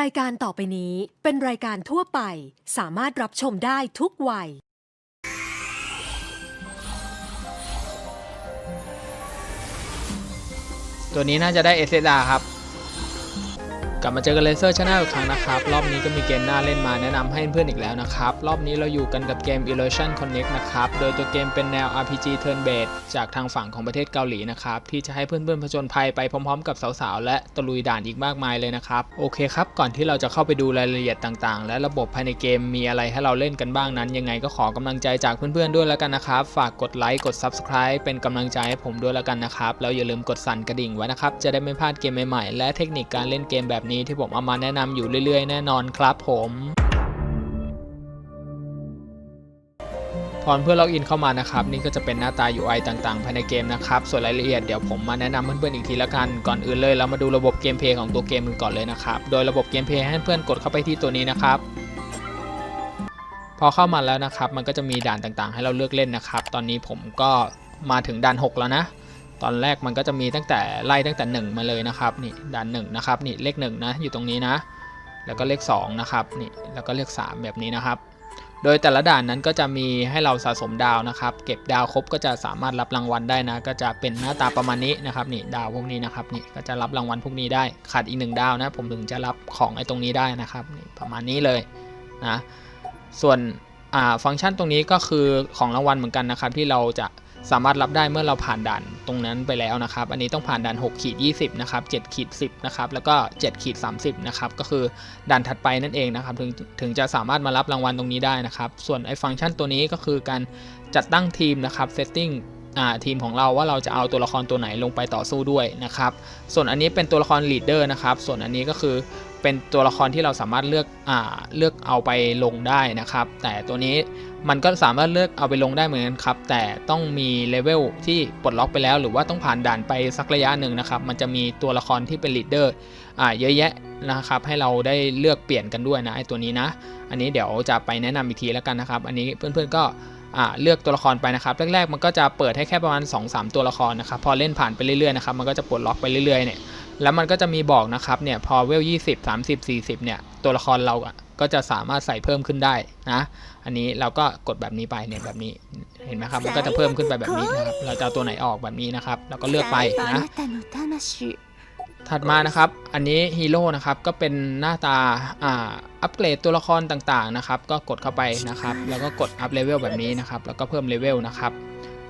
รายการต่อไปนี้เป็นรายการทั่วไป สามารถรับชมได้ทุกวัย ตัวนี้น่าจะได้เอเซดาครับ กลับมาเจอกันเลเซอร์ชาแนลอีกครั้งนะครับ รอบนี้ก็มีเกมน่าเล่นมาแนะนำให้เพื่อนอีกแล้วนะครับ รอบนี้เราอยู่กันกับเกม Illusion Connect นะครับ โดยตัวเกมเป็นแนว RPG Turn Based จากทางฝั่งของประเทศเกาหลีนะครับ ที่จะให้เพื่อนๆผจญภัยไปพร้อมๆ กับสาวๆ และตะลุยด่านอีกมากมายเลยนะครับ โอเคครับ ก่อนที่เราจะเข้าไปดูรายละเอียดต่างๆ และระบบภายในเกมมีอะไรให้เราเล่นกันบ้างนั้น ยังไงก็ขอกำลังใจจากเพื่อนๆด้วยแล้วกันนะครับ ฝากกดไลค์กด Subscribe เป็นกำลังใจให้ผมด้วยแล้วกันนะครับแล้วอย่าลืมกดสั่นกระดิ่งไว้นะครับจะได้ไม่พลาดเกมใหม่ๆและเทคนิคการเล่นเกมแบบนี้ที่ผมเอามาแนะนำอยู่เรื่อยๆ แน่นอนครับผมพอเพื่อล็อกอินเข้ามานะครับนี่ก็จะเป็นหน้าตา UI ต่างๆ ภายในเกมนะครับส่วนรายละเอียดเดี๋ยวผมมาแนะนำเพื่อนๆอีกทีละกันก่อนอื่นเลยเรามาดูระบบเกมเพย์ของตัวเกมกันก่อนเลยนะครับโดยระบบเกมเพย์ให้เพื่อนกดเข้าไปที่ตัวนี้นะครับพอเข้ามาแล้วนะครับมันก็จะมีด่านต่างๆ ให้เราเลือกเล่นนะครับตอนนี้ผมก็มาถึงด่าน 6 แล้วนะ ตอนแรกมันก็จะมีตั้งแต่ไล่ตั้งแต่ 1 มาเลยนะครับนี่ด่าน1นะครับนี่เลข1นะอยู่ตรงนี้นะ แล้วก็เลข2นะครับนี่แล้วก็เลข 3 แบบนี้นะครับ โดยแต่ละด่านนั้นก็จะมีให้เราสะสมดาวนะครับ เก็บดาวครบก็จะสามารถรับรางวัลได้นะ ก็จะเป็นหน้าตาประมาณนี้นะครับนี่ดาวพวกนี้นะครับนี่ก็จะรับรางวัลพวกนี้ได้ขาดอีกหนึ่งดาวนะ ผมถึงจะรับของไอ้ตรงนี้ได้นะครับนี่ประมาณนี้เลยนะส่วนฟังก์ชันตรงนี้ก็คือของรางวัลเหมือนกันนะครับที่เราจะ สามารถรับได้เมื่อเราผ่านด่านตรงนั้นไปแล้วนะครับ อันนี้ต้องผ่านด่าน6ขีด20นะครับ7ขีด10นะครับแล้วก็7ขีด30นะครับก็คือด่านถัดไปนั่นเองนะครับถึงถึงจะสามารถมารับรางวัลตรงนี้ได้นะครับ ส่วนไอ้ฟังก์ชันตัวนี้ก็คือการจัดตั้งทีมนะครับ setting อ่าทีมของเราว่าเราจะเอาตัวละครตัวไหนลงไปต่อสู้ด้วยนะครับ ส่วนอันนี้เป็นตัวละคร leader นะครับ ส่วนอันนี้ก็คือ เป็นตัวละครที่เราสามารถเลือกอ่าเลือกเอาไปลงได้นะครับ แต่ตัวนี้มันก็สามารถเลือกเอาไปลงได้เหมือนกันครับ แต่ต้องมีเลเวลที่ปลดล็อกไปแล้ว หรือว่าต้องผ่านด่านไปสักระยะหนึ่งนะครับ มันจะมีตัวละครที่เป็น leader อ่าเยอะแยะนะครับ ให้เราได้เลือกเปลี่ยนกันด้วยนะไอตัวนี้นะ อันนี้เดี๋ยวจะไปแนะนำอีกทีแล้วกันนะครับ อันนี้เพื่อนๆก็เลือกตัวละครไปนะครับแรกๆมันก็จะเปิดให้แค่ประมาณ 2-3 ตัวละครนะครับพอเล่นผ่านไปเรื่อยๆนะครับมันก็จะปลดล็อกไปเรื่อยๆเนี่ย แล้วมันก็จะมีบอกนะครับเนี่ยพอเวล20 30 40เนี่ยตัวละครเราก็จะสามารถใส่เพิ่มขึ้นได้นะ อันนี้เราก็กดแบบนี้ไปเนี่ยแบบนี้เห็นไหมครับมันก็จะเพิ่มขึ้นไปแบบนี้นะครับ เราจะเอาตัวไหนออกแบบนี้นะครับเราก็เลือกไปนะถัดมานะครับ อันนี้ฮีโร่นะครับ ก็เป็นหน้าตาอ่าอัปเกรดตัวละครต่างๆนะครับ ก็กดเข้าไปนะครับ แล้วก็กดอัพเลเวลแบบนี้นะครับ แล้วก็เพิ่มเลเวลนะครับ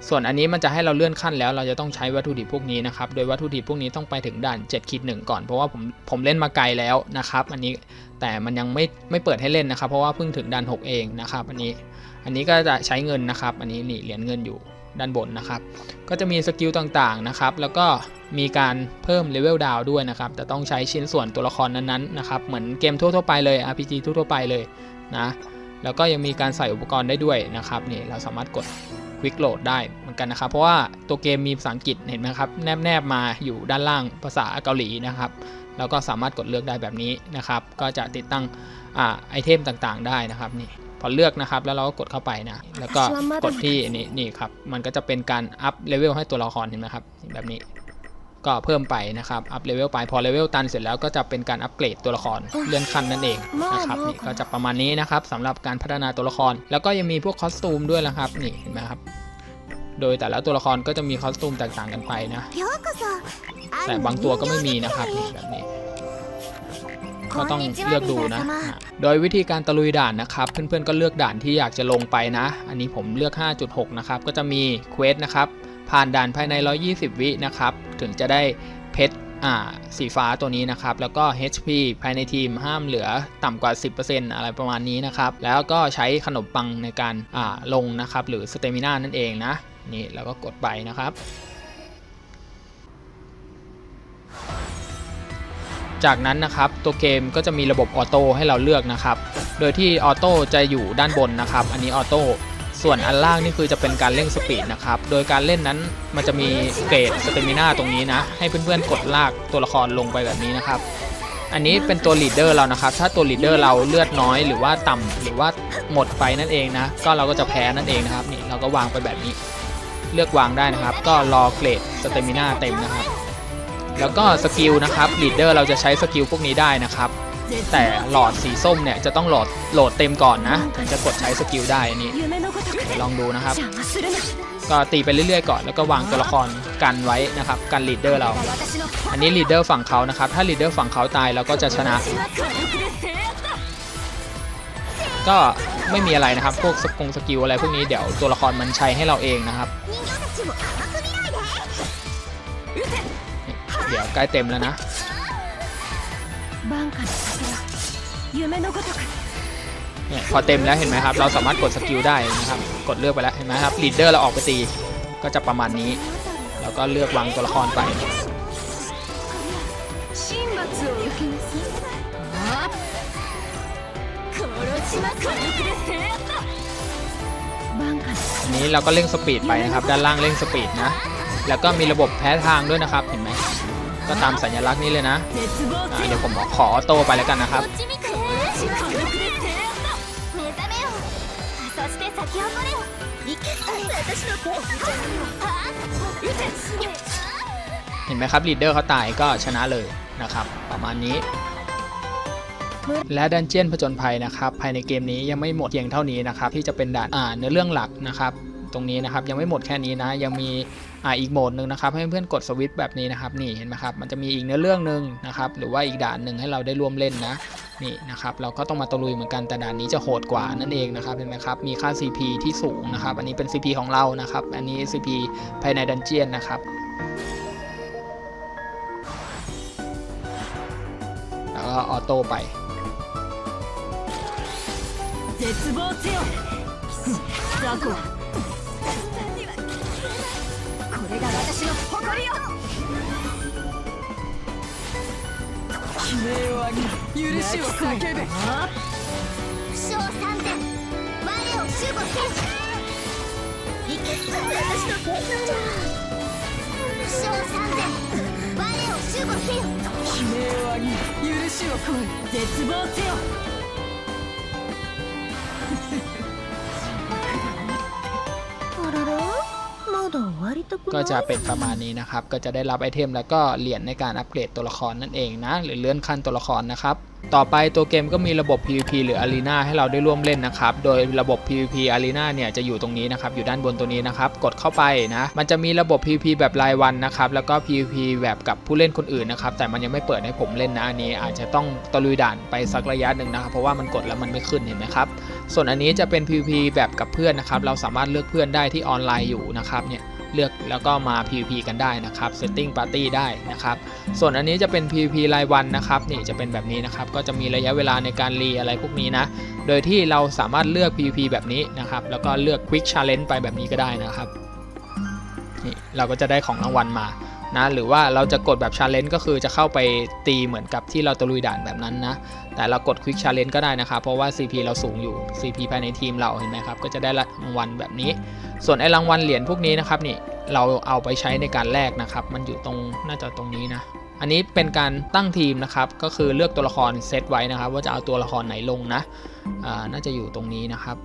ส่วนอันนี้มันจะให้เราเลื่อนขั้นแล้วเราจะต้องใช้วัตถุดิบพวกนี้นะครับ โดยวัตถุดิบพวกนี้ต้องไปถึงด่าน7ขีดหนึ่งก่อน เพราะว่าผมผมเล่นมาไกลแล้วนะครับ อันนี้แต่มันยังไม่ไม่เปิดให้เล่นนะครับ เพราะว่าเพิ่งถึงด่าน 6 เองนะครับ อันนี้อันนี้ก็จะใช้เงินนะครับ อันนี้นี่เหรียญเงินอยู่ด้านบนนะครับ ก็จะมีสกิลต่างๆนะครับ แล้วก็มีการเพิ่มเลเวลดาวด้วยนะครับ แต่ต้องใช้ชิ้นส่วนตัวละครนั้นๆนะครับ เหมือนเกมทั่วๆไปเลย RPG ทั่วๆไปเลยนะ แล้วก็ยังมีการใส่อุปกรณ์ได้ด้วยนะครับ นี่เราสามารถกด ควิกโหลดได้เหมือนกันนะครับ เพราะว่าตัวเกมมีภาษาอังกฤษเห็นไหมครับ แนบๆมาอยู่ด้านล่างภาษาเกาหลีนะครับ แล้วก็สามารถกดเลือกได้แบบนี้นะครับ ก็จะติดตั้งอ่าไอเทมต่างๆ ได้นะครับนี่พอเลือกนะครับแล้วเราก็กดเข้าไปนะ แล้วก็กดที่นี่นี่ครับ มันก็จะเป็นการอัพเลเวลให้ตัวละครเห็นไหมครับแบบนี้ ก็เพิ่มไปนะครับ อัพเลเวลไป พอเลเวลตันเสร็จแล้วก็จะเป็นการอัปเกรดตัวละครเลื่อนขั้นนั่นเองนะครับนี่ก็จะประมาณนี้นะครับสำหรับการพัฒนาตัวละคร แล้วก็ยังมีพวกคอสตูมด้วยนะครับนี่เห็นไหมครับโดยแต่ละตัวละครก็จะมีคอสตูมแตกต่างกันไปนะ แต่บางตัวก็ไม่มีนะครับนี่แบบนี้ก็ต้องเลือกดูนะอะโดยวิธีการตะลุยด่านนะครับ เพื่อนๆก็เลือกด่านที่อยากจะลงไปนะ อันนี้ผมเลือก 5.6 นะครับ ก็จะมีเควสนะครับ ผ่านด่านภายใน 120 วินะครับ ถึงจะได้เพชรอ่าสีฟ้าตัวนี้นะครับ แล้วก็ HP ภายในทีมห้ามเหลือต่ำกว่า 10%อะไรประมาณนี้นะครับ แล้วก็ใช้ขนมปังในการอ่าลงนะครับ หรือสเตมิน่านั่นเองนะ นี่แล้วก็กดไปนะครับจากนั้นนะครับตัวเกมก็จะมีระบบออโต้ให้เราเลือกนะครับ โดยที่ออโต้จะอยู่ด้านบนนะครับ อันนี้ออโต้ ส่วนอันล่างนี่คือจะเป็นการเร่งสปีดนะครับ โดยการเล่นนั้นมันจะมีเกรดสเตมิน่าตรงนี้นะ ให้เพื่อนๆกดลากตัวละครลงไปแบบนี้นะครับ อันนี้เป็นตัวลีดเดอร์เรานะครับ ถ้าตัวลีดเดอร์เราเลือดน้อยหรือว่าต่ำหรือว่าหมดไปนั่นเองนะ ก็เราก็จะแพ้นั่นเองนะครับ นี่เราก็วางไปแบบนี้ เลือกวางได้นะครับ ก็รอเกรดสเตมิน่าเต็มนะครับ แล้วก็สกิลนะครับลีดเดอร์เราจะใช้สกิลพวกนี้ได้นะครับแต่หลอดสีส้มเนี่ยจะต้องโหลดโหลดเต็มก่อนนะ ถึงจะกดใช้สกิลได้อันนี้ ลองดูนะครับ ก็ตีไปเรื่อยๆก่อนแล้วก็วางตัวละครกันไว้นะครับกันลีดเดอร์เรา อันนี้ลีดเดอร์ฝั่งเขานะครับ ถ้าลีดเดอร์ฝั่งเขาตายเราก็จะชนะ ก็ไม่มีอะไรนะครับ พวกสกงสกิลอะไรพวกนี้เดี๋ยวตัวละครมันใช้ให้เราเองนะครับ เดี๋ยวใกล้เต็มแล้วนะ เนี่ยพอเต็มแล้วเห็นไหมครับ เราสามารถกดสกิลได้นะครับ กดเลือกไปแล้วเห็นไหมครับลีดเดอร์เราออกไปตี ก็จะประมาณนี้ แล้วก็เลือกวางตัวละครไป อันนี้เราก็เร่งสปีดไปนะครับ ด้านล่างเร่งสปีดนะ แล้วก็มีระบบแพ้ทางด้วยนะครับ เห็นไหม ก็ตามสัญลักษณ์นี้เลยนะะเดี๋ยวผมขอออโตไปแล้วกันนะครับ そして咲き誇れよ行け私のペースじゃあ撃て เห็นไหมครับลีดเดอร์เขาตายก็ชนะเลยนะครับ ประมาณนี้ และดันเจียนผจญภัยนะครับ ภายในเกมนี้ยังไม่หมดเพียงเท่านี้นะครับ ที่จะเป็นด่านอ่าเนื้อเรื่องหลักนะครับ ตรงนี้นะครับยังไม่หมดแค่นี้นะ ยังมีอ่าอีกโหมดหนึ่งนะครับ ให้เพื่อนๆกดสวิตช์แบบนี้นะครับ นี่เห็นไหมครับ มันจะมีอีกเนื้อเรื่องหนึ่งนะครับ หรือว่าอีกด่านหนึ่งให้เราได้ร่วมเล่นนะ นี่นะครับ เราก็ต้องมาตะลุยเหมือนกันแต่ด่านนี้จะโหดกว่านั่นเองนะครับเห็นไหมครับ มีค่า CP ที่สูงนะครับ อันนี้เป็น CP ของเรานะครับ อันนี้ CP ภายในดันเจียนนะครับ แล้วก็ออโต้ไป 絶望せよ雑魚これが私の誇りよ 悲鳴を許しを叫べ負傷三千我を守護せよ行け。私のペースじゃ負傷三千我を守護せよ悲鳴を上げ許しを超え絶望せよ ก็จะเป็นประมาณนี้นะครับ ก็จะได้รับไอเทมแล้วก็เหรียญในการอัปเกรดตัวละครนั่นเองนะ หรือเลื่อนขั้นตัวละครนะครับ ต่อไปตัวเกมก็มีระบบ PVP หรือ Arena ให้เราได้ร่วมเล่นนะครับ โดยระบบ PVP Arena เนี่ยจะอยู่ตรงนี้นะครับ อยู่ด้านบนตัวนี้นะครับ กดเข้าไปนะ มันจะมีระบบ PVP แบบรายวันนะครับ แล้วก็ PVP แบบกับผู้เล่นคนอื่นนะครับ แต่มันยังไม่เปิดให้ผมเล่นนะอันนี้ อาจจะต้องตะลุยด่านไปสักระยะหนึ่งนะครับ เพราะว่ามันกดแล้วมันไม่ขึ้นเห็นไหมครับ ส่วนอันนี้จะเป็น PVP แบบกับเพื่อนนะครับ เราสามารถเลือกเพื่อนได้ที่ออนไลน์อยู่นะครับเนี่ย เลือกแล้วก็มา PVP กันได้นะครับ Setting Party ได้นะครับ ส่วนอันนี้จะเป็น PVP รายวันนะครับนี่จะเป็นแบบนี้นะครับก็จะมีระยะเวลาในการรีอะไรพวกนี้นะ โดยที่เราสามารถเลือก PVP แบบนี้นะครับแล้วก็เลือก Quick Challenge ไปแบบนี้ก็ได้นะครับนี่เราก็จะได้ของรางวัลมา นะหรือว่าเราจะกดแบบ Challenge ก็คือจะเข้าไปตีเหมือนกับที่เราตะลุยด่านแบบนั้นนะ แต่เรากด Quick Challenge ก็ได้นะครับ เพราะว่า CP เราสูงอยู่ CP ภายในทีมเราเห็นไหมครับ ก็จะได้รางวัลแบบนี้ ส่วนไอ้รางวัลเหรียญพวกนี้นะครับนี่เราเอาไปใช้ในการแลกนะครับ มันอยู่ตรงน่าจะตรงนี้นะอันนี้เป็นการตั้งทีมนะครับ ก็คือเลือกตัวละครเซตไว้นะครับ ว่าจะเอาตัวละครไหนลงนะอ่าน่าจะอยู่ตรงนี้นะครับ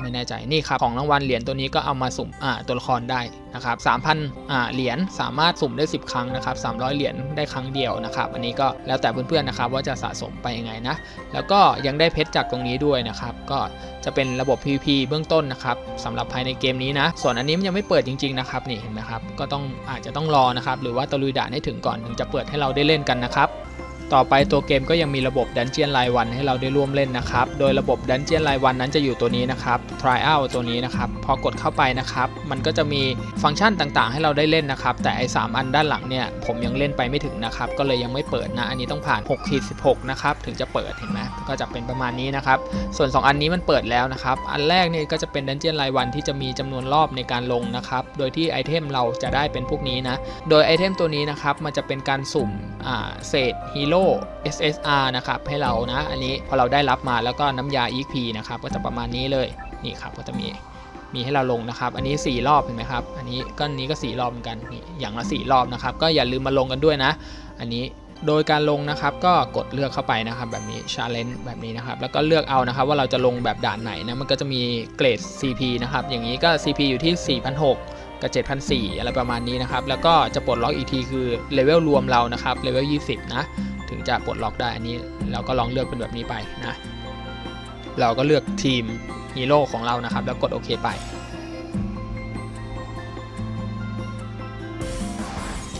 ไม่แน่ใจนี่ครับของรางวัลเหรียญตัวนี้ก็เอามาสุ่มอ่าตัวละครได้นะครับ3,000อ่าเหรียญสามารถสุ่มได้ 10 ครั้งนะครับ300เหรียญได้ครั้งเดียวนะครับอันนี้ก็แล้วแต่เพื่อนๆนะครับว่าจะสะสมไปยังไงนะแล้วก็ยังได้เพชรจากตรงนี้ด้วยนะครับก็จะเป็นระบบ PVP เบื้องต้นนะครับสำหรับภายในเกมนี้นะส่วนอันนี้มันยังไม่เปิดจริงๆนะครับนี่เห็นไหมครับก็ต้องอาจจะต้องรอนะครับหรือว่าตะลุยด่านให้ถึงก่อนถึงจะเปิดให้เราได้เล่นกันนะครับ ต่อไปตัวเกมก็ยังมีระบบดันเจียนรายวันให้เราได้ร่วมเล่นนะครับ โดยระบบดันเจียนรายวันนั้นจะอยู่ตัวนี้นะครับ trial ตัวนี้นะครับ พอกดเข้าไปนะครับ มันก็จะมีฟังก์ชันต่างๆ ให้เราได้เล่นนะครับ แต่ไอ้3อันด้านหลังเนี่ยผมยังเล่นไปไม่ถึงนะครับ ก็เลยยังไม่เปิดนะ อันนี้ต้องผ่าน6ขีด16นะครับ ถึงจะเปิดเห็นไหมก็จะเป็นประมาณนี้นะครับ ส่วน 2 อันนี้มันเปิดแล้วนะครับ อันแรกเนี่ยก็จะเป็นดันเจียนรายวันที่จะมีจำนวนรอบในการลงนะครับ โดยที่ไอเทมเราจะได้เป็นพวกนี้นะ โดยไอเทมตัวนี้นะครับ มันจะเป็นการสุ่มเศษฮีโร่ SSR นะครับให้เรานะ อันนี้พอเราได้รับมาแล้วก็น้ำยา EXP นะครับก็จะประมาณนี้เลยนี่ครับก็จะมีมีให้เราลงนะครับ อันนี้ 4 รอบเห็นไหมครับ อันนี้ก็นนี้ก็ 4 รอบเหมือนกันนี่อย่างละ 4 รอบนะครับ ก็อย่าลืมมาลงกันด้วยนะ อันนี้โดยการลงนะครับก็กดเลือกเข้าไปนะครับ แบบนี้ challenge แบบนี้นะครับ แล้วก็เลือกเอานะครับ ว่าเราจะลงแบบด่านไหนนะมันก็จะมีเกรด CP นะครับ อย่างนี้ก็ CP อยู่ที่ 4,600 กับ7,400อะไรประมาณนี้นะครับ แล้วก็จะปลดล็อกอีกทีคือเลเวลรวมเรานะครับ เลเวล 20 นะ ถึงจะปลดล็อกได้อันนี้เราก็ลองเลือกเป็นแบบนี้ไปนะ เราก็เลือกทีมฮีโร่ของเรานะครับ แล้วกดโอเคไป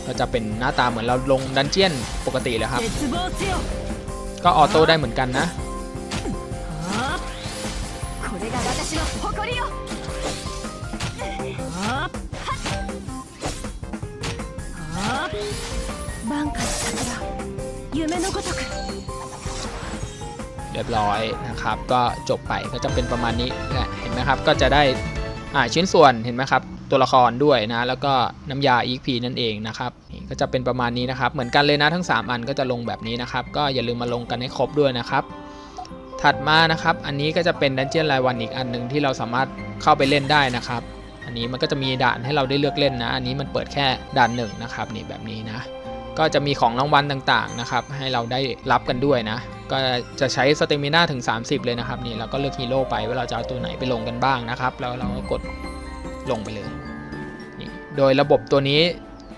ก็จะเป็นหน้าตาเหมือนเราลงดันเจียนปกติเลยครับ 絶望せよ ก็ออโต้ได้เหมือนกันนะ はあこれが私の誇りよ こ เรียบร้อยนะครับ ก็จบไปก็จะเป็นประมาณนี้นะเห็นไหมครับ ก็จะได้อ่าชิ้นส่วนเห็นไหมครับตัวละครด้วยนะแล้วก็น้ำยา EXP นั่นเองนะครับก็จะเป็นประมาณนี้นะครับ เหมือนกันเลยนะทั้ง 3 อันก็จะลงแบบนี้นะครับ ก็อย่าลืมมาลงกันให้ครบด้วยนะครับ ถัดมานะครับ อันนี้ก็จะเป็นดันเจียนรายวันอีกอันหนึ่งที่เราสามารถเข้าไปเล่นได้นะครับ อันนี้มันก็จะมีด่านให้เราได้เลือกเล่นนะ อันนี้มันเปิดแค่ด่านหนึ่งนะครับนี่แบบนี้นะ ก็จะมีของรางวัลต่างๆนะครับให้เราได้รับกันด้วยนะ ก็จะใช้สเตมิน่าถึง 30 เลยนะครับนี่เราก็เลือกฮีโร่ไปว่าเราจะเอาตัวไหนไปลงกันบ้างนะครับแล้วเราก็กดลงไปเลยนี่โดยระบบตัวนี้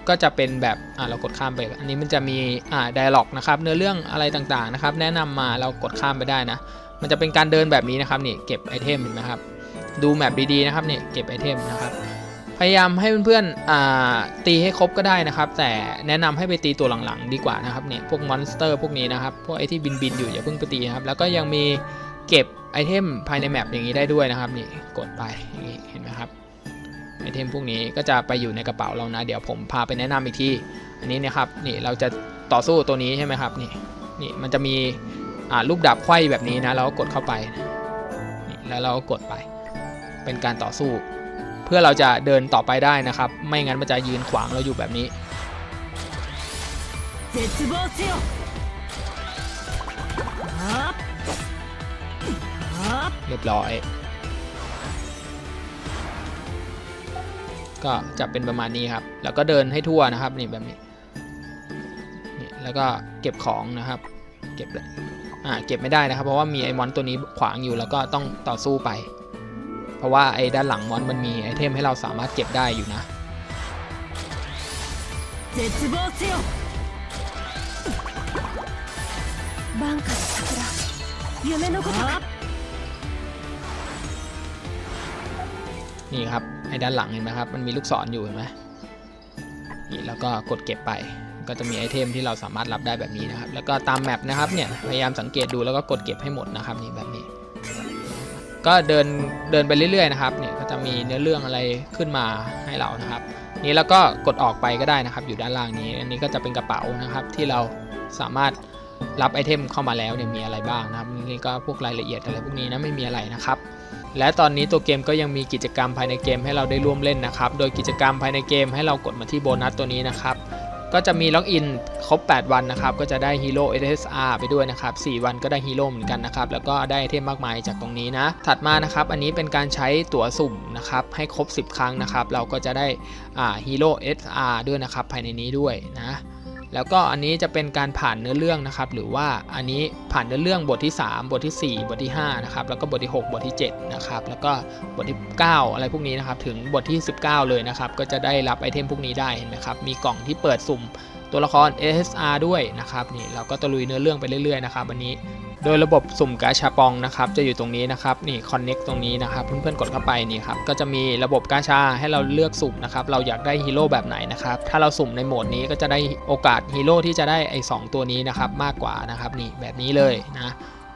ก็จะเป็นแบบอ่าเรากดข้ามไป อันนี้มันจะมีอ่าไดอะล็อกนะครับเนื้อเรื่องอะไรต่างๆนะครับ แนะนำมาเรากดข้ามไปได้นะ มันจะเป็นการเดินแบบนี้นะครับนี่เก็บไอเทมเห็นไหมครับ ดูแมปดีๆนะครับเนี่ยเก็บไอเทมนะครับ พยายามให้เพื่อนๆตีให้ครบก็ได้นะครับ แต่แนะนำให้ไปตีตัวหลังๆ ดีกว่านะครับเนี่ยพวกมอนสเตอร์พวกนี้นะครับพวกไอที่บินๆอยู่อย่าเพิ่งไปตีนะครับแล้วก็ยังมีเก็บไอเทมภายในแมปอย่างนี้ได้ด้วยนะครับนี่กดไปอย่างนี้เห็นไหมครับไอเทมพวกนี้ก็จะไปอยู่ในกระเป๋าเรานะ เดี๋ยวผมพาไปแนะนำอีกทีอันนี้นะครับนี่เราจะต่อสู้ตัวนี้ใช่ไหมครับนี่นี่มันจะมีอ่าลูกดาบไขว้แบบนี้นะเราก็กดเข้าไปนี่แล้วเราก็กดไป เป็นการต่อสู้ เพื่อเราจะเดินต่อไปได้นะครับ ไม่งั้นมันจะยืนขวางเราอยู่แบบนี้ เรียบร้อย ก็จะเป็นประมาณนี้ครับ แล้วก็เดินให้ทั่วนะครับนี่แบบนี้นี่แล้วก็เก็บของนะครับ เก็บเลยอ่าเก็บไม่ได้นะครับ เพราะว่ามีไอ้มอนตัวนี้ขวางอยู่แล้วก็ต้องต่อสู้ไป ราะว่าไอ้ด้านหลังมอนมันมีไอเทมให้เราสามารถเก็บได้อยู่นะ 絶望せよ晩夏の桜夢のごとく นี่ครับไอ้ด้านหลังเห็นไหมครับ มันมีลูกศรอยู่เห็นไหมนี่แล้วก็กดเก็บไป ก็จะมีไอเทมที่เราสามารถรับได้แบบนี้นะครับ แล้วก็ตามแมปนะครับเนี่ยพยายามสังเกตดูแล้วก็กดเก็บให้หมดนะครับนี่แบบนี้ ก็เดินเดินไปเรื่อยๆนะครับเนี่ยก็จะมีเนื้อเรื่องอะไรขึ้นมาให้เรานะครับ นี่แล้วก็กดออกไปก็ได้นะครับ อยู่ด้านล่างนี้ อันนี้ก็จะเป็นกระเป๋านะครับที่เราสามารถรับไอเทมเข้ามาแล้วเนี่ยมีอะไรบ้างนะครับนี่ก็พวกรายละเอียดอะไรพวกนี้นะไม่มีอะไรนะครับ และตอนนี้ตัวเกมก็ยังมีกิจกรรมภายในเกมให้เราได้ร่วมเล่นนะครับ โดยกิจกรรมภายในเกมให้เรากดมาที่โบนัสตัวนี้นะครับ ก็จะมีล็อกอินครบ 8 วันนะครับก็จะได้ฮีโร่ SSR ไปด้วยนะครับ4วันก็ได้ฮีโร่เหมือนกันนะครับแล้วก็ได้ไอเทมมากมายจากตรงนี้นะ ถัดมานะครับอันนี้เป็นการใช้ตั๋วสุ่มนะครับให้ครบ 10 ครั้งนะครับเราก็จะได้ฮีโร่ SR ด้วยนะครับภายในนี้ด้วยนะ แล้วก็อันนี้จะเป็นการผ่านเนื้อเรื่องนะครับ หรือว่าอันนี้ผ่านเนื้อเรื่องบทที่ 3 บทที่ 4 บทที่5นะครับ แล้วก็บทที่ 6 บทที่7นะครับ แล้วก็บทที่ 9 อะไรพวกนี้นะครับ ถึงบทที่ 19 เลยนะครับ ก็จะได้รับไอเทมพวกนี้ได้เห็นไหมครับ มีกล่องที่เปิดสุ่มตัวละคร SSR ด้วยนะครับ นี่เราก็ตะลุยเนื้อเรื่องไปเรื่อยๆนะครับ วันนี้ โดยระบบสุ่มกาชาปองนะครับจะอยู่ตรงนี้นะครับนี่ connect ตรงนี้นะครับเพื่อนๆกดเข้าไปนี่ครับก็จะมีระบบกาชาให้เราเลือกสุ่มนะครับเราอยากได้ฮีโร่แบบไหนนะครับถ้าเราสุ่มในโหมดนี้ก็จะได้โอกาสฮีโร่ที่จะได้ไอ้สตัวนี้นะครับมากกว่านะครับนี่แบบนี้เลยนะ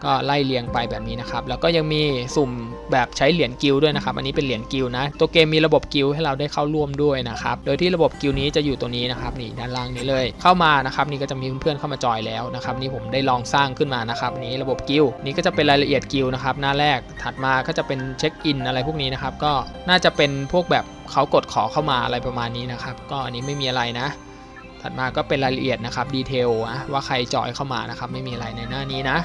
ก็ไล่เรียงไปแบบนี้นะครับ แล้วก็ยังมีสุ่มแบบใช้เหรียญกิลด์ด้วยนะครับ อันนี้เป็นเหรียญกิลนะ ตัวเกมมีระบบกิลให้เราได้เข้าร่วมด้วยนะครับ โดยที่ระบบกิลนี้จะอยู่ตรงนี้นะครับนี่ด้านล่างนี้เลย เข้ามานะครับนี่ก็จะมีเพื่อนๆเข้ามาจอยแล้วนะครับนี่ผมได้ลองสร้างขึ้นมานะครับนี่ระบบกิลนี่ก็จะเป็นรายละเอียดกิลนะครับหน้าแรกถัดมาก็จะเป็นเช็คอินอะไรพวกนี้นะครับก็น่าจะเป็นพวกแบบเขากดขอเข้ามาอะไรประมาณนี้นะครับก็อันนี้ไม่มีอะไรนะถัดมาก็เป็นรายละเอียดนะครับดีเทลว่าใครจอยเข้ามานะครับไม่มีอะไรในหน้านี้นะ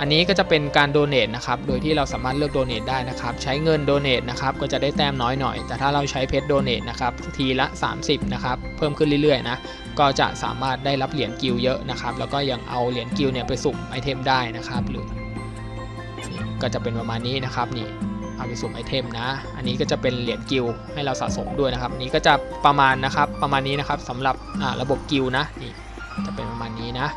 อันนี้ก็จะเป็นการโดเน a นะครับ โดยที่เราสามารถเลือกโดเน a ได้นะครับ ใช้เงินโดเน a นะครับ ก็จะได้แต้มน้อยหน่อย แต่ถ้าเราใช้เพชรโดเน a นะครับ ทีละ 30 นะครับ เพิ่มขึ้นเรื่อยๆนะ ก็จะสามารถได้รับเหรียญกิลเยอะนะครับ แล้วก็ยังเอาเหรียญกิลเนี่ยไปสุ่มไอเทมได้นะครับ หรือ ก็จะเป็นประมาณนี้นะครับ นี่เอาไปสุ่มไอเทมนะ อันนี้ก็จะเป็นเหรียญกิลให้เราสะสมด้วยนะครับ นี้ก็จะประมาณนะครับ ประมาณนี้นะครับสำหรับอ่าระบบกิลนะ นี่ จะเป็นประมาณนี้นะ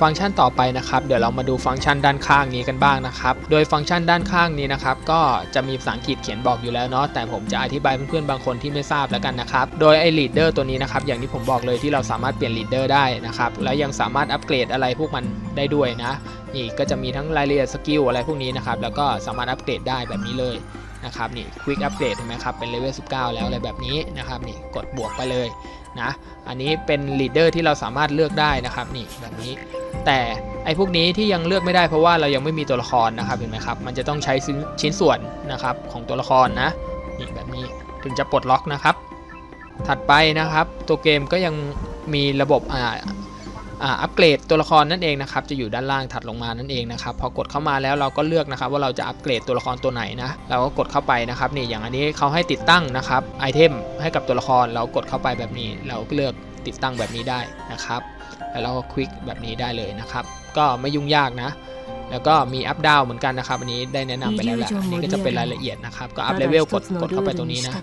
ฟังก์ชันต่อไปนะครับ เดี๋ยวเรามาดูฟังก์ชันด้านข้างนี้กันบ้างนะครับ โดยฟังก์ชันด้านข้างนี้นะครับ ก็จะมีภาษาอังกฤษเขียนบอกอยู่แล้วเนาะ แต่ผมจะอธิบายเพื่อนๆบางคนที่ไม่ทราบแล้วกันนะครับ โดยไอ้ leader ตัวนี้นะครับ อย่างที่ผมบอกเลยที่เราสามารถเปลี่ยน leader ได้นะครับ แล้วยังสามารถอัปเกรดอะไรพวกมันได้ด้วยนะ นี่ก็จะมีทั้งรายละเอียดสกิลอะไรพวกนี้นะครับ แล้วก็สามารถอัปเกรดได้แบบนี้เลย นะครับนี่ quick upgrade เห็นไหมครับเป็นเลเวล19 แล้วอะไรแบบนี้นะครับนี่กดบวกไปเลยนะอันนี้เป็น leader ที่เราสามารถเลือกได้นะครับนี่แบบนี้ แต่ไอ้พวกนี้ที่ยังเลือกไม่ได้เพราะว่าเรายังไม่มีตัวละครนะครับเห็นไหมครับมันจะต้องใช้ชิ้นชิ้นส่วนนะครับของตัวละครนะนี่แบบนี้ถึงจะปลดล็อกนะครับ ถัดไปนะครับ ตัวเกมก็ยังมีระบบอ่า อัปเกรดตัวละครนั่นเองนะครับจะอยู่ด้านล่างถัดลงมานั่นเองนะครับพอกดเข้ามาแล้วเราก็เลือกนะครับว่าเราจะอัปเกรดตัวละครตัวไหนนะเราก็กดเข้าไปนะครับนี่อย่างอันนี้เขาให้ติดตั้งนะครับไอเทมให้กับตัวละครเรากดเข้าไปแบบนี้ เราก็เลือกติดตั้งแบบนี้ได้นะครับแล้วเราก็คลิกแบบนี้ได้เลยนะครับก็ไม่ยุ่งยากนะแล้วก็มีอัพดาวเหมือนกันนะครับอันนี้ได้แนะนำไปแล้วแหละอันนี้ก็จะเป็นรายละเอียดนะครับก็อัพเลเวลกดกดเข้าไปตรงนี้นะ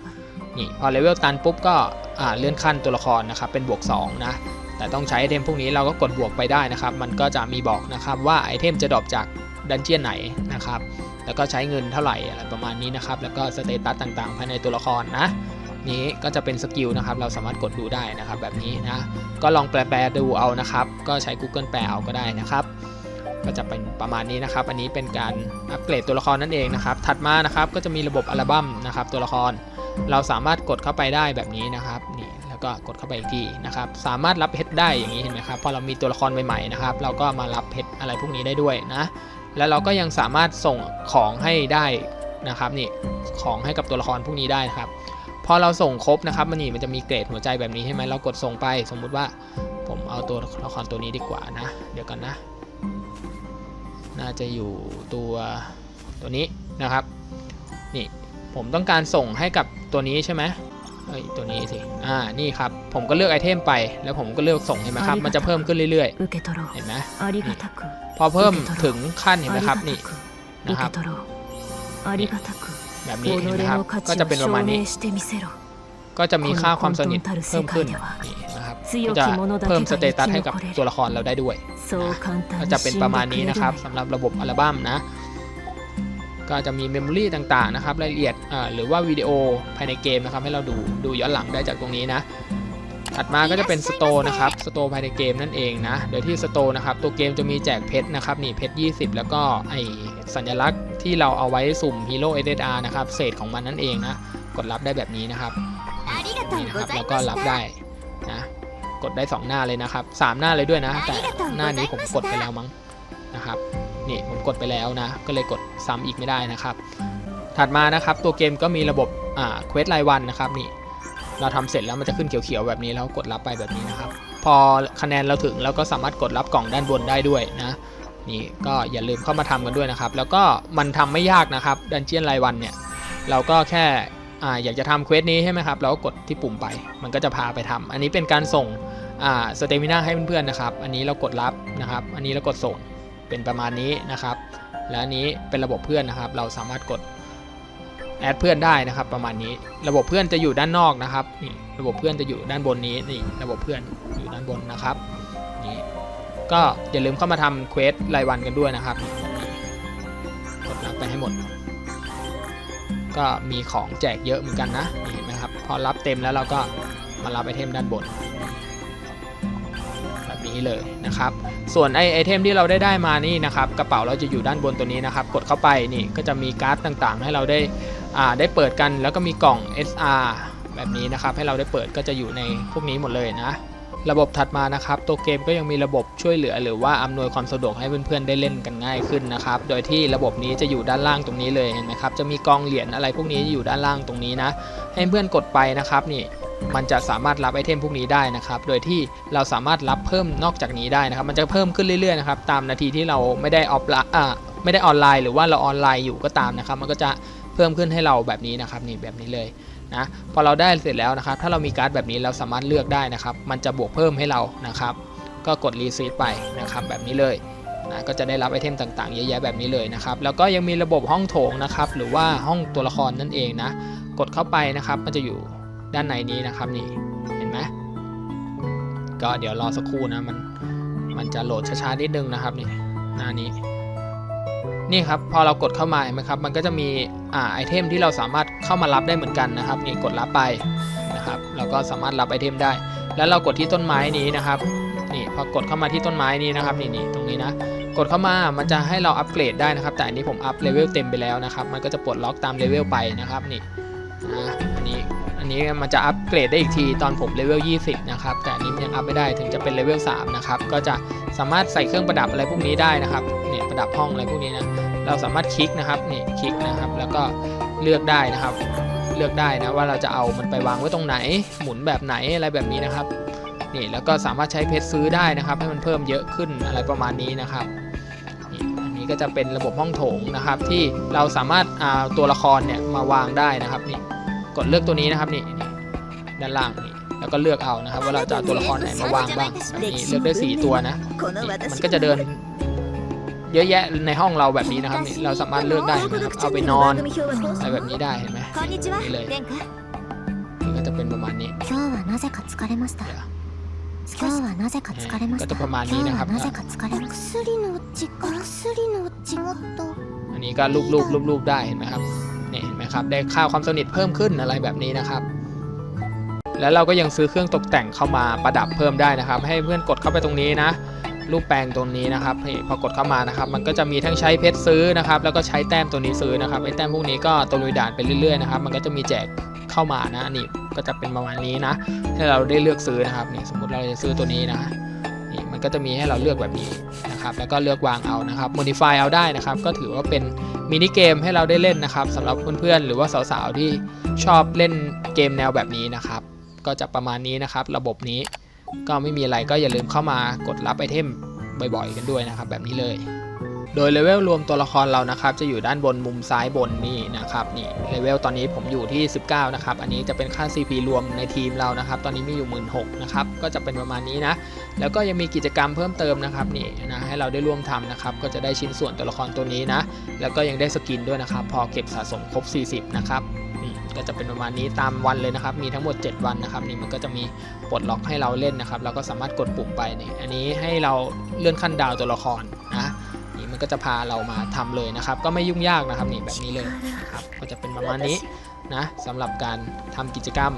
นี่พอเลเวลตันปุ๊บก็อ่าเลื่อนขั้นตัวละครนะครับเป็นบวก2นะ แต่ต้องใช้ไอเทมพวกนี้เราก็กดบวกไปได้นะครับ มันก็จะมีบอกนะครับว่าไอเทมจะดรอปจากดันเจียนไหนนะครับ แล้วก็ใช้เงินเท่าไหร่อะไรประมาณนี้นะครับ แล้วก็สเตตัสต่างๆ ภายในตัวละครนะ นี้ก็จะเป็นสกิลนะครับ เราสามารถกดดูได้นะครับ แบบนี้นะ ก็ลองแปลๆดูเอานะครับ ก็ใช้ Google แปลเอาก็ได้นะครับก็จะเป็นประมาณนี้นะครับ อันนี้เป็นการอัปเกรดตัวละครนั่นเองนะครับ ถัดมานะครับก็จะมีระบบอัลบั้มนะครับตัวละคร เราสามารถกดเข้าไปได้แบบนี้นะครับ นี่ ก็กดเข้าไปอีกทีนะครับ สามารถรับเพชรได้อย่างนี้เห็นไหมครับ พอเรามีตัวละครใหม่ๆนะครับ เราก็มารับเพชรอะไรพวกนี้ได้ด้วยนะ แล้วเราก็ยังสามารถส่งของให้ได้นะครับนี่ของให้กับตัวละครพวกนี้ได้นะครับ พอเราส่งครบนะครับ มันนี่มันจะมีเกรดหัวใจแบบนี้ใช่ไหมเรากดส่งไป สมมุติว่าผมเอาตัวละครตัวนี้ดีกว่านะ เดี๋ยวกันนะ น่าจะอยู่ตัวตัวนี้นะครับ นี่ผมต้องการส่งให้กับตัวนี้ใช่ไหม เอ้ยตัวนี้สิ อ่า นี่ครับ ผมก็เลือกไอเทมไป แล้วผมก็เลือกส่งเห็นไหมครับ มันจะเพิ่มขึ้นเรื่อยๆ เห็นไหมพอเพิ่มถึงขั้นเห็นไหมครับ นี่ นะครับ แบบนี้เห็นไหมครับ ก็จะเป็นประมาณนี้ ก็จะมีค่าความสนิทเพิ่มขึ้นนี่นะครับก็จะเพิ่มสเตตัสให้กับตัวละครเราได้ด้วยก็จะเป็นประมาณนี้นะครับสำหรับระบบอัลบั้มนะ ก็จะมีเมมโมรีต่างๆนะครับรายละเอียดหรือว่าวิดีโอภายในเกมนะครับให้เราดูดูย้อนหลังได้จากตรงนี้นะถัดมาก็จะเป็นสโตร์นะครับสโตร์ภายในเกมนั่นเองนะโดยที่สโตร์นะครับตัวเกมจะมีแจกเพชรนะครับนี่เพชร 20 แล้วก็ไอสัญลักษณ์ที่เราเอาไว้สุ่มฮีโร่เอเดรนะครับเศษของมันนั่นเองนะกดรับได้แบบนี้นะครับนี่นะครับแล้วก็รับได้นะกดได้ 2 หน้าเลยนะครับ 3 หน้าเลยด้วยนะ แต่หน้านี้ผมกดไปแล้วมั้งนะครับ นี่ผมกดไปแล้วนะ ก็เลยกดซ้ำอีกไม่ได้นะครับ ถัดมานะครับตัวเกมก็มีระบบอ่าเควสรายวันนะครับนี่เราทำเสร็จแล้วมันจะขึ้นเขียวๆแบบนี้แล้วกดรับไปแบบนี้นะครับ พอคะแนนเราถึงเราก็สามารถกดรับกล่องด้านบนได้ด้วยนะนี่ก็อย่าลืมเข้ามาทำกันด้วยนะครับ แล้วก็มันทำไม่ยากนะครับดันเจียนรายวันเนี่ยเราก็แค่อ่าอยากจะทำเควสนี้ใช่ไหมครับเราก็กดที่ปุ่มไป มันก็จะพาไปทำอันนี้เป็นการส่งอ่าสเตมินาให้เพื่อนๆนะครับ อันนี้เรากดรับนะครับ อันนี้เรากดส่ง เป็นประมาณนี้นะครับ และนี้เป็นระบบเพื่อนนะครับ เราสามารถกดแอดเพื่อนได้นะครับ ประมาณนี้ ระบบเพื่อนจะอยู่ด้านนอกนะครับนี่ระบบเพื่อนจะอยู่ด้านบนนี้นี่ระบบเพื่อนอยู่ด้านบนนะครับนี่ก็อย่าลืมเข้ามาทำเควสรายวันกันด้วยนะครับกดรับไปให้หมด ก็มีของแจกเยอะเหมือนกันนะนี่เห็นไหมครับ พอรับเต็มแล้วเราก็มารับไอเทมด้านบน นี้เลยนะครับ ส่วนไอไอเทมที่เราได้ได้มานี่นะครับกระเป๋าเราจะอยู่ด้านบนตัวนี้นะครับ กดเข้าไปนี่ก็จะมีการ์ดต่างๆ ให้เราได้อ่าได้เปิดกัน แล้วก็มีกล่อง SR แบบนี้นะครับให้เราได้เปิดก็จะอยู่ในพวกนี้หมดเลยนะระบบถัดมานะครับ ตัวเกมก็ยังมีระบบช่วยเหลือ หรือว่าอำนวยความสะดวกให้เพื่อนๆได้เล่นกันง่ายขึ้นนะครับ โดยที่ระบบนี้จะอยู่ด้านล่างตรงนี้เลยเห็นไหมครับ จะมีกองเหรียญอะไรพวกนี้อยู่ด้านล่างตรงนี้นะ ให้เพื่อนกดไปนะครับนี่ มันจะสามารถรับไอเทมพวกนี้ได้นะครับ โดยที่เราสามารถรับเพิ่มนอกจากนี้ได้นะครับ มันจะเพิ่มขึ้นเรื่อยๆนะครับ ตามนาทีที่เราไม่ได้ออฟไลน์อ่าไม่ได้ออนไลน์หรือว่าเราออนไลน์อยู่ก็ตามนะครับ มันก็จะเพิ่มขึ้นให้เราแบบนี้นะครับนี่แบบนี้เลยนะพอเราได้เสร็จแล้วนะครับ ถ้าเรามีการ์ดแบบนี้เราสามารถเลือกได้นะครับ มันจะบวกเพิ่มให้เรานะครับ ก็กดรีซีทไปนะครับแบบนี้เลยนะก็จะได้รับไอเทมต่างๆเยอะแยะแบบนี้เลยนะครับ แล้วก็ยังมีระบบห้องโถงนะครับ หรือว่าห้องตัวละครนั่นเองนะ กดเข้าไปนะครับ มันจะอยู่ ด้านในนี้นะครับนี่เห็นไหมก็เดี๋ยวรอสักครู่นะมันมันจะโหลดช้าๆนิดนึงนะครับนี่หน้านี้นี่ครับพอเรากดเข้ามาเห็นไหมครับมันก็จะมีอ่าไอเทมที่เราสามารถเข้ามารับได้เหมือนกันนะครับนี่กดรับไปนะครับเราก็สามารถรับไอเทมได้ แล้วเรากดที่ต้นไม้นี้นะครับนี่พอกดเข้ามาที่ต้นไม้นี้นะครับนี่นี่ตรงนี้นะกดเข้ามามันจะให้เราอัปเกรดได้นะครับ แต่อันนี้ผมอัพเลเวลเต็มไปแล้วนะครับ มันก็จะปลดล็อกตามเลเวลไปนะครับนี่นะอันนี้ อันนี้มันจะอัปเกรดได้อีกทีตอนผมเลเวล 20 นะครับ แต่อันนี้ยังอัพไม่ได้ถึงจะเป็นเลเวล 3 นะครับ ก็จะสามารถใส่เครื่องประดับอะไรพวกนี้ได้นะครับเนี่ยประดับห้องอะไรพวกนี้นะ เราสามารถคลิกนะครับนี่คลิกนะครับ แล้วก็เลือกได้นะครับ เลือกได้นะว่าเราจะเอามันไปวางไว้ตรงไหน หมุนแบบไหนอะไรแบบนี้นะครับนี่แล้วก็สามารถใช้เพชรซื้อได้นะครับ ให้มันเพิ่มเยอะขึ้นอะไรประมาณนี้นะครับนี่อันนี้ก็จะเป็นระบบห้องโถงนะครับที่เราสามารถเอาตัวละครเนี่ยมาวางได้นะครับนี่ กดเลือกตัวนี้นะครับนี่นี่ด้านล่างนี่แล้วก็เลือกเอานะครับ ว่าเราจะเอาตัวละครไหนมาวางบ้างแบบนี้เลือกได้สี่ตัวนะ この นี่ 私 มันก็จะเดินเยอะแยะในห้องเราแบบนี้นะครับนี่เราสามารถเลือกได้นะครับเอาไปนอนอะไรแบบนี้ได้เห็นไหม こんにちは นี่เลย レン君 นี่ก็จะเป็นประมาณนี้ 今日はなぜか疲れました今日はなぜか疲れまし ก็ た จะประมาณนี้ 今日 นะครั は บ なぜか疲れました薬のうちか薬のうちもっと อันนี้ก็รูปๆรูปๆได้เห็นไหมครับ นี่เห็นไหมครับได้ค่าความสนิทเพิ่มขึ้นอะไรแบบนี้นะครับ แล้วเราก็ยังซื้อเครื่องตกแต่งเข้ามาประดับเพิ่มได้นะครับ ให้เพื่อนกดเข้าไปตรงนี้นะ รูปแปลงตรงนี้นะครับพอกดเข้ามานะครับ มันก็จะมีทั้งใช้เพชรซื้อนะครับ แล้วก็ใช้แต้มตัวนี้ซื้อนะครับไอ้แต้มพวกนี้ก็ตลุยด่านไปเรื่อยๆนะครับ มันก็จะมีแจกเข้ามานะนี่ก็จะเป็นประมาณนี้นะให้เราได้เลือกซื้อนะครับนี่สมมติเราจะซื้อตัวนี้นะ ก็จะมีให้เราเลือกแบบนี้นะครับแล้วก็เลือกวางเอานะครับ modify เอาได้นะครับ ก็ถือว่าเป็นมินิเกมให้เราได้เล่นนะครับสำหรับเพื่อนๆหรือว่าสาวๆที่ชอบเล่นเกมแนวแบบนี้นะครับ ก็จะประมาณนี้นะครับ ระบบนี้ก็ไม่มีอะไรก็อย่าลืมเข้ามากดรับไอเทมบ่อยๆ กันด้วยนะครับ แบบนี้เลย โดยเลเวลรวมตัวละครเรานะครับจะอยู่ด้านบนมุมซ้ายบนนี่นะครับนี่เลเวลตอนนี้ผมอยู่ที่ 19 นะครับ อันนี้จะเป็นค่า CP รวมในทีมเรานะครับ ตอนนี้มีอยู่ 1 6ื่นนะครับก็จะเป็นประมาณนี้นะ แล้วก็ยังมีกิจกรรมเพิ่มเติมนะครับนี่นะให้เราได้ร่วมทำนะครับ ก็จะได้ชิ้นส่วนตัวละครตัวนี้นะ แล้วก็ยังได้สกินด้วยนะครับ พอเก็บสะสมครบ 40 นะครับก็จะเป็นประมาณนี้ตามวันเลยนะครับ มีทั้งหมด 7 วันนะครับ นี่มันก็จะมีปลดล็อกให้เราเล่นนะครับ เราก็สามารถกดปุ่มไปนี่ อันนี้ให้เราเลื่อนขั้นดาวตัวละครนะ ก็จะพาเรามาทำเลยนะครับ ก็ไม่ยุ่งยากนะครับนี่แบบนี้เลยนะครับก็จะเป็นประมาณนี้นะสำหรับการทำกิจกรรม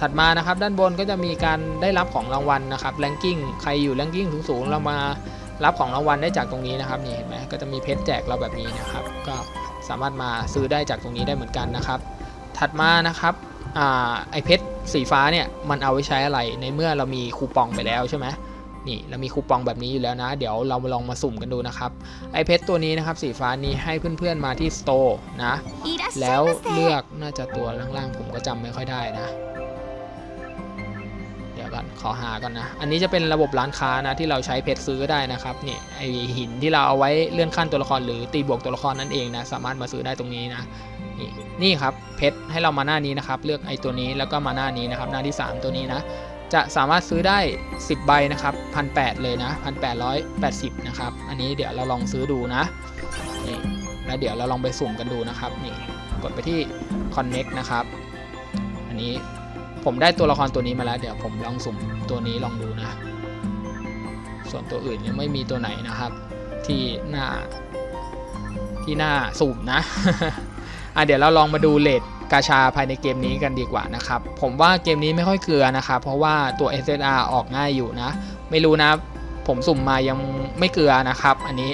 ถัดมานะครับ ด้านบนก็จะมีการได้รับของรางวัลนะครับแรงกิ้งใครอยู่แรงกิ้งสูงๆเรามารับของรางวัลได้จากตรงนี้นะครับนี่เห็นไหมก็จะมีเพชรแจกเราแบบนี้นะครับ ก็สามารถมาซื้อได้จากตรงนี้ได้เหมือนกันนะครับ ถัดมานะครับอไอเพชรสีฟ้าเนี่ยมันเอาไว้ใช้อะไรในเมื่อเรามีคูปองไปแล้วใช่ไหม นี่เรามีคูปองแบบนี้อยู่แล้วนะ เดี๋ยวเรามาลองมาสุ่มกันดูนะครับไอเพชรตัวนี้นะครับสีฟ้านี้ให้เพื่อนๆมาที่สโตร์นะ แล้วเลือกน่าจะตัวล่างๆผมก็จำไม่ค่อยได้นะ เดี๋ยวก่อนขอหาก่อนนะ อันนี้จะเป็นระบบร้านค้านะที่เราใช้เพชรซื้อได้นะครับนี่ไอหินที่เราเอาไว้เลื่อนขั้นตัวละครหรือตีบวกตัวละครนั่นเองนะสามารถมาซื้อได้ตรงนี้นะนี่ครับเพชรให้เรามาหน้านี้นะครับ เลือกไอตัวนี้แล้วก็มาหน้านี้นะครับ หน้าที่ 3 ตัวนี้นะ จะสามารถซื้อได้ 10 ใบนะครับพันแเลยนะพันแนะครับ อันนี้เดี๋ยวเราลองซื้อดูนะนี่แล้วเดี๋ยวเราลองไปสุ่มกันดูนะครับนี่กดไปที่ connect นะครับ อันนี้ผมได้ตัวละครตัวนี้มาแล้ว เดี๋ยวผมลองสุ่มตัวนี้ลองดูนะ ส่วนตัวอื่นยังไม่มีตัวไหนนะครับ ที่หน้าที่หน้าสุ่มนะอะเดี๋ยวเราลองมาดูเลท กาชาภายในเกมนี้กันดีกว่านะครับ ผมว่าเกมนี้ไม่ค่อยเกลือนะครับเพราะว่าตัว SSR ออกง่ายอยู่นะ ไม่รู้นะ ผมสุ่มมายังไม่เกลือนะครับ อันนี้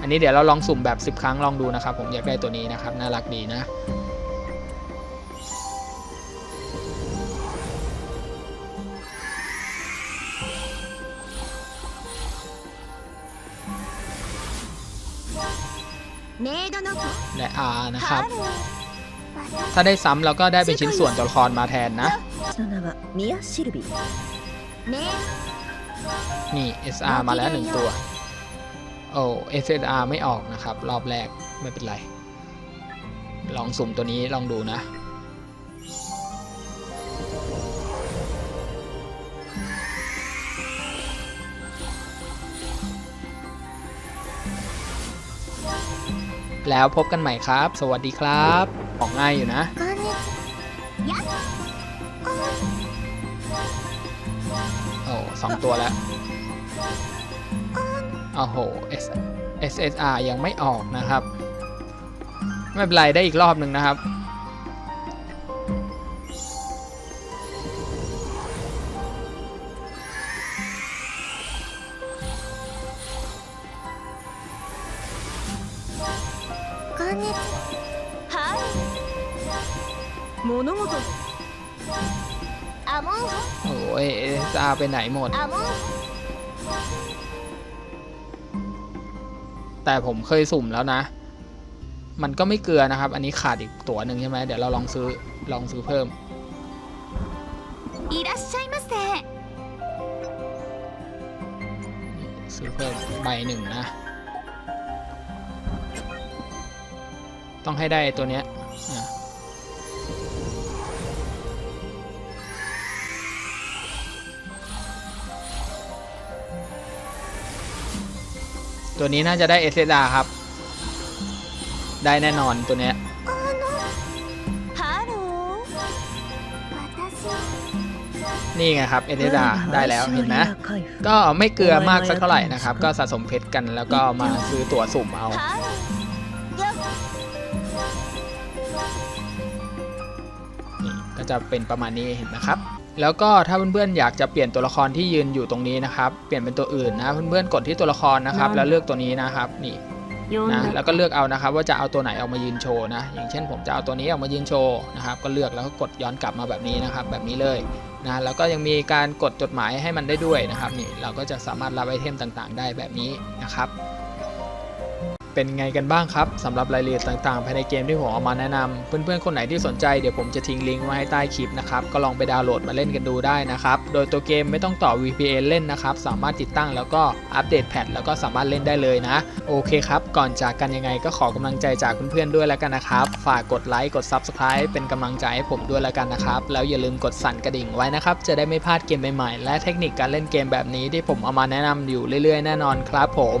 อันนี้เดี๋ยวเราลองสุ่มแบบ 10 ครั้งลองดูนะครับ ผมอยากได้ตัวนี้นะครับ น่ารักดีนะและอานะครับ ถ้าได้ซ้ำเราก็ได้เป็นชิ้นส่วนตัวละครมาแทนนะ นี่ SR มาแล้วหนึ่งตัว โอ้ SSR ไม่ออกนะครับ รอบแรกไม่เป็นไร ลองสุ่มตัวนี้ลองดูนะ แล้วพบกันใหม่ครับ สวัสดีครับ ออกง่ายอยู่นะ โอ้สองตัวแล้วโอ้โห SSR ยังไม่ออกนะครับ ไม่เป็นไรได้อีกรอบหนึ่งนะครับ ไหนหมด แต่ผมเคยสุ่มแล้วนะ มันก็ไม่เกลือนะครับ อันนี้ขาดอีกตัวหนึ่งใช่ไหมเดี๋ยวเราลองซื้อลองซื้อเพิ่มอีรัสไชมาเซซื้อเพิ่มใบหนึ่งนะ ต้องให้ได้ตัวเนี้ย ตัวนี้น่าจะได้เอเซดาครับ ได้แน่นอนตัวนี้นี่ไงครับเอเซดาได้แล้วเห็นไหมก็ไม่เกลือมากสักเท่าไหร่นะครับ ก็สะสมเพชรกันแล้วก็มาซื้อตั๋วสุ่มเอาก็จะเป็นประมาณนี้เห็นนะครับ แล้วก็ถ้าเพื่อนๆอยากจะเปลี่ยนตัวละครที่ยืนอยู่ตรงนี้นะครับ เปลี่ยนเป็นตัวอื่นนะเพื่อนๆกดที่ตัวละครนะครับ แล้วเลือกตัวนี้นะครับนี่นะแล้วก็เลือกเอานะครับ ว่าจะเอาตัวไหนออกมายืนโชว์นะ อย่างเช่นผมจะเอาตัวนี้ออกมายืนโชว์นะครับก็เลือกแล้วก็กดย้อนกลับมาแบบนี้นะครับ แบบนี้เลยนะแล้วก็ยังมีการกดจดหมายให้มันได้ด้วยนะครับนี่เราก็จะสามารถรับไอเทมต่างๆ ได้แบบนี้นะครับ เป็นไงกันบ้างครับสำหรับรายละเอียดต่างๆภายในเกมที่ผมเอามาแนะนำเพื่อนๆคนไหนที่สนใจเดี๋ยวผมจะทิ้งลิงก์ไว้ให้ใต้คลิปนะครับก็ลองไปดาวน์โหลดมาเล่นกันดูได้นะครับโดยตัวเกมไม่ต้องต่อ VPN เล่นนะครับสามารถติดตั้งแล้วก็อัปเดตแพทแล้วก็สามารถเล่นได้เลยนะ โอเคครับ ก่อนจากกันยังไงก็ขอกำลังใจจากเพื่อนๆด้วยแล้วกันนะครับฝากกดไลค์กด Subscribe เป็นกำลังใจให้ผมด้วยแล้วกันนะครับแล้วอย่าลืมกดสั่นกระดิ่งไว้นะครับจะได้ไม่พลาดเกมใหม่ๆและเทคนิคการเล่นเกมแบบนี้ที่ผมเอามาแนะนำอยู่เรื่อยๆแน่นอนครับผม